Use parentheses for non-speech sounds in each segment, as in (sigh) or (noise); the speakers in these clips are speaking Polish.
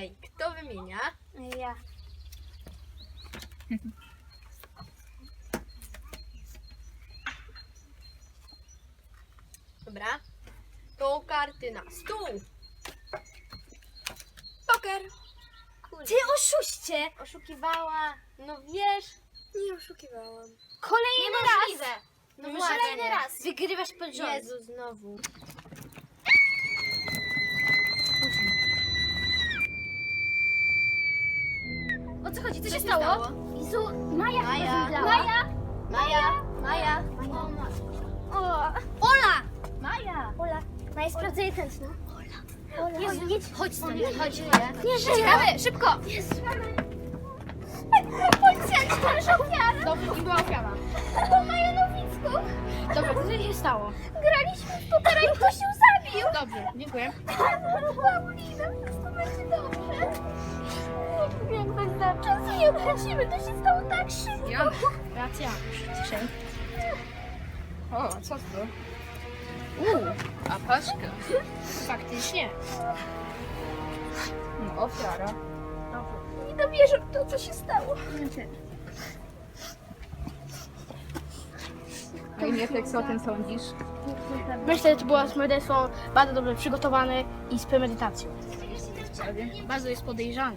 Okej, kto wymienia? Ja. Dobra. To karty na stół. Poker. Ty oszuście! Oszukiwała. No wiesz. Nie oszukiwałam. Kolejny Niemożliwe. raz! No Kolejny raz. Wygrywasz pod rząd. Jezu, znowu. O co chodzi? Co, się stało? Jezu, Maja, Maja. chyba zemdlała. Maja. Maja. Maja. O, Ola. Maja. Ola. Maja, sprawdzę jej tętno. Ola. Ola. Jezu, jedź. Chodź stąd, chodź. Nie żyje. Ciekawe, szybko! Jezu. Policjant, to już ofiara. Dobrze, i była ofiara. O Maja Nowicku. Dobrze, co się stało? Graliśmy w pokera i ktoś się zabił. Dobrze, dziękuję. Paulina, wszystko będzie dobrze. Jak wystarczy, nie obchodzimy, to się stało tak szybko. Janek, racja. Ciszę. O, co to? Uuu, apaszka. Faktycznie. No, ofiara. Nie dowierzę w to, co się stało. No i Mietek, co o tym sądzisz? Myślę, że to było morderstwo bardzo dobrze przygotowane i z premedytacją. Bardzo jest podejrzany.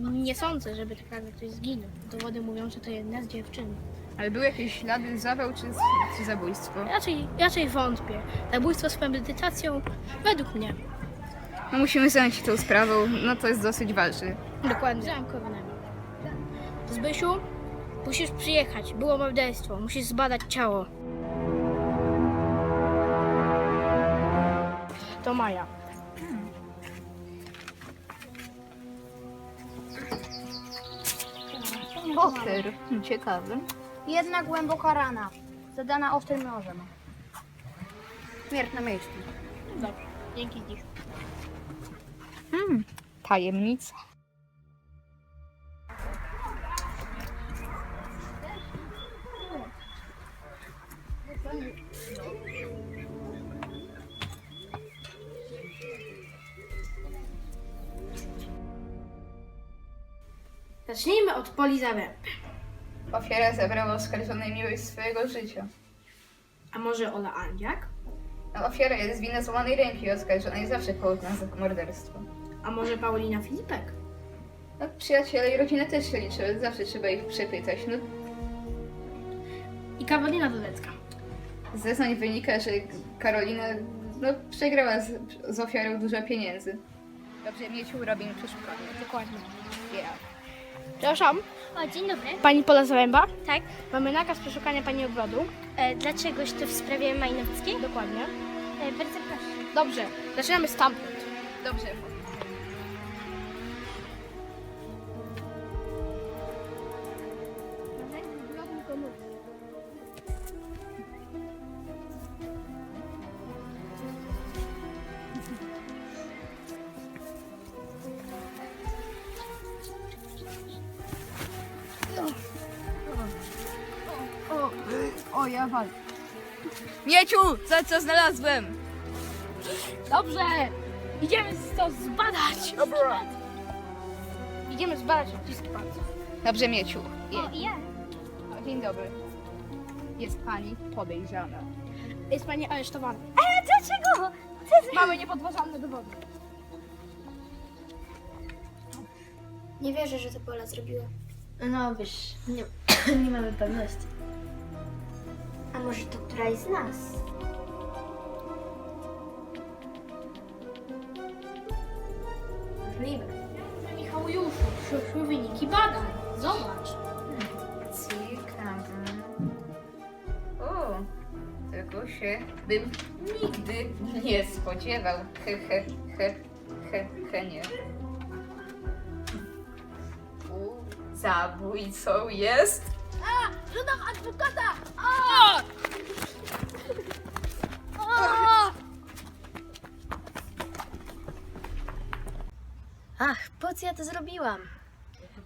Nie sądzę, żeby tak naprawdę ktoś zginął. Dowody mówią, że to jedna z dziewczyn. Ale były jakieś ślady, zawał czy, czy zabójstwo? Raczej, raczej wątpię. Zabójstwo z premedytacją według mnie. No musimy zająć się tą sprawą, no to jest dosyć ważne. Dokładnie. Wziąłem Zbysiu, musisz przyjechać. Było morderstwo. Musisz zbadać ciało. To Maja. Poker, ciekawy. Jedna głęboka rana, zadana ostrym nożem. Śmierć na miejscu. Dobrze. Dzięki dziś. Hmm, tajemnica. Zacznijmy od Poli Zaręby. Ofiara zabrała oskarżonej miłość swojego życia. A może Ola Andziak? No, ofiara jest winna złamanej ręki oskarżonej zawsze połudna za morderstwo. A może Paulina Filipek? No, przyjaciele i rodzina też się liczy, zawsze trzeba ich przepytać. No, I Karolina Dolecka. z zeznań wynika, że Karolina no, przegrała z, z ofiarą dużo pieniędzy. Dobrze, Mieciu, robimy przeszukanie. Dokładnie. Yeah. Przepraszam, O, dzień dobry. pani Pola Zaręba. Tak. Mamy nakaz przeszukania pani ogrodu. E, dlaczegoś to w sprawie Majnowskiej? Dokładnie. E, bardzo proszę. Dobrze, zaczynamy stamtąd. Dobrze. Wal. Mieciu, co, co znalazłem? Dobrze, idziemy to zbadać. Dobra. Idziemy zbadać odciski palców. Dobrze, Mieciu. O, ja. Dzień dobry. Jest pani podejrzana. Jest pani aresztowana. E, dlaczego? Mamy niepodważalne dowody. Nie wierzę, że to Pola zrobiła. No wiesz, nie, (coughs) nie mamy pewności. A może to któraś z nas? Możliwe. Michał Juszu, przyszły wyniki badań. Zobacz. Ciekawe. O, tego się bym nigdy nie spodziewał. He, he, he, he, he, nie. U, zabójcą jest... Żadam adwokata! Ach, po co ja to zrobiłam?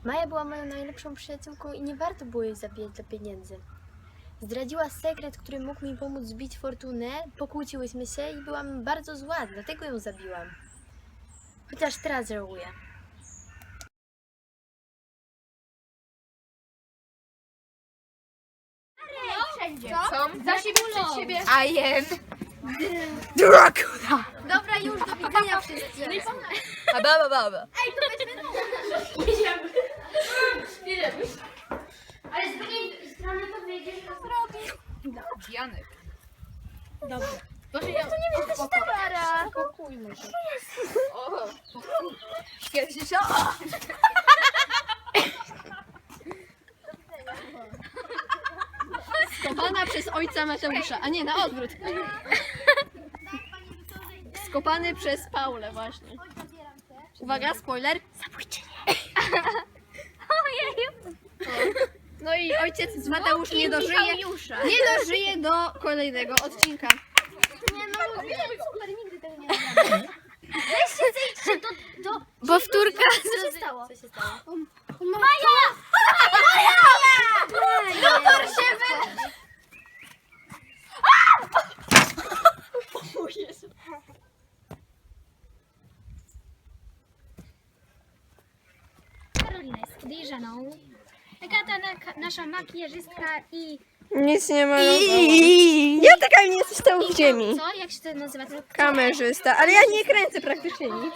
Maja była moją najlepszą przyjaciółką i nie warto było jej zabijać dla pieniędzy. Zdradziła sekret, który mógł mi pomóc zbić fortunę, pokłóciłyśmy się i byłam bardzo zła, dlatego ją zabiłam. Chociaż teraz żałuję. Co? Za siebie, przed siebie. Ajen. Dobra, już do widzenia wszyscy. Baba, baba. Ale z drugiej strony to wyjdziesz, to zrobisz. Janek. Dobra. Proszę, ja to nie wiem, co Para. Spokójmy się. Kiedyś się Skopana przez ojca Mateusza, a nie na odwrót. Skopany przez Paulę właśnie. Uwaga, spoiler. Zabójcie nie. No i ojciec z Mateusz nie dożyje, nie dożyje do kolejnego odcinka. Powtórka. Co się stało? Co się stało? Doktor się wy... Podejrzaną. Agata, na, nasza makijażystka i... Nic nie ma. I- Ja taka nie jesteś tam w ziemi. Co? Jak się to nazywa? To... Kamerzysta, ale ja nie kręcę praktycznie nic.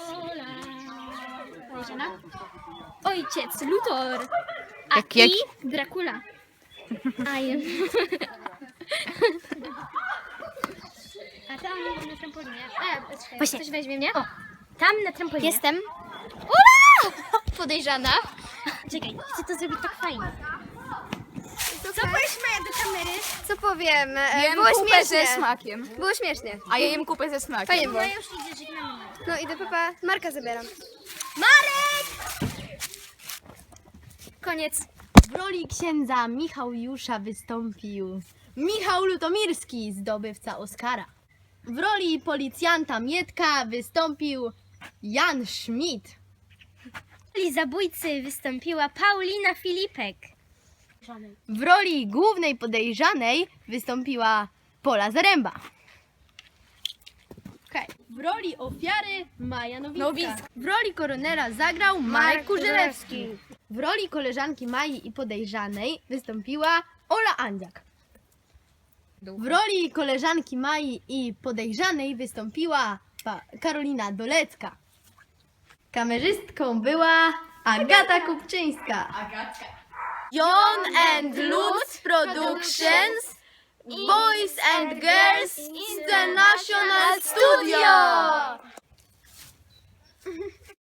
Ojciec, Luthor. A Jak- i jak- Dracula. Ajen. A tam na trampolinie. A, czekaj, Właśnie. ktoś weźmie mnie? O, tam na trampolinie. Jestem. podejrzana. Czekaj, chcę to zrobić tak fajnie. Co powiesz Maja do kamery? Co powiem? E, Jem Było kupę ze śmiesznie. smakiem. Było śmiesznie. A ja jem kupę ze smakiem. Fajnie było. Ja już idę, żegnamy. No idę papa. Marka zabieram. Koniec. W roli księdza Michał Jusza wystąpił Michał Lutomirski, zdobywca Oscara. W roli policjanta Mietka wystąpił Jan Schmidt. W roli zabójcy wystąpiła Paulina Filipek. W roli głównej podejrzanej wystąpiła Pola Zaręba. Okej. W roli ofiary Maja Nowicka. W roli koronera zagrał Marek Kurzelewski. W roli koleżanki Mai i podejrzanej wystąpiła Ola Andziak. W roli koleżanki Mai i podejrzanej wystąpiła pa- Karolina Dolecka. Kamerzystką była Agata Kupczyńska. John and Lutz Productions, Boys and Girls International Studio.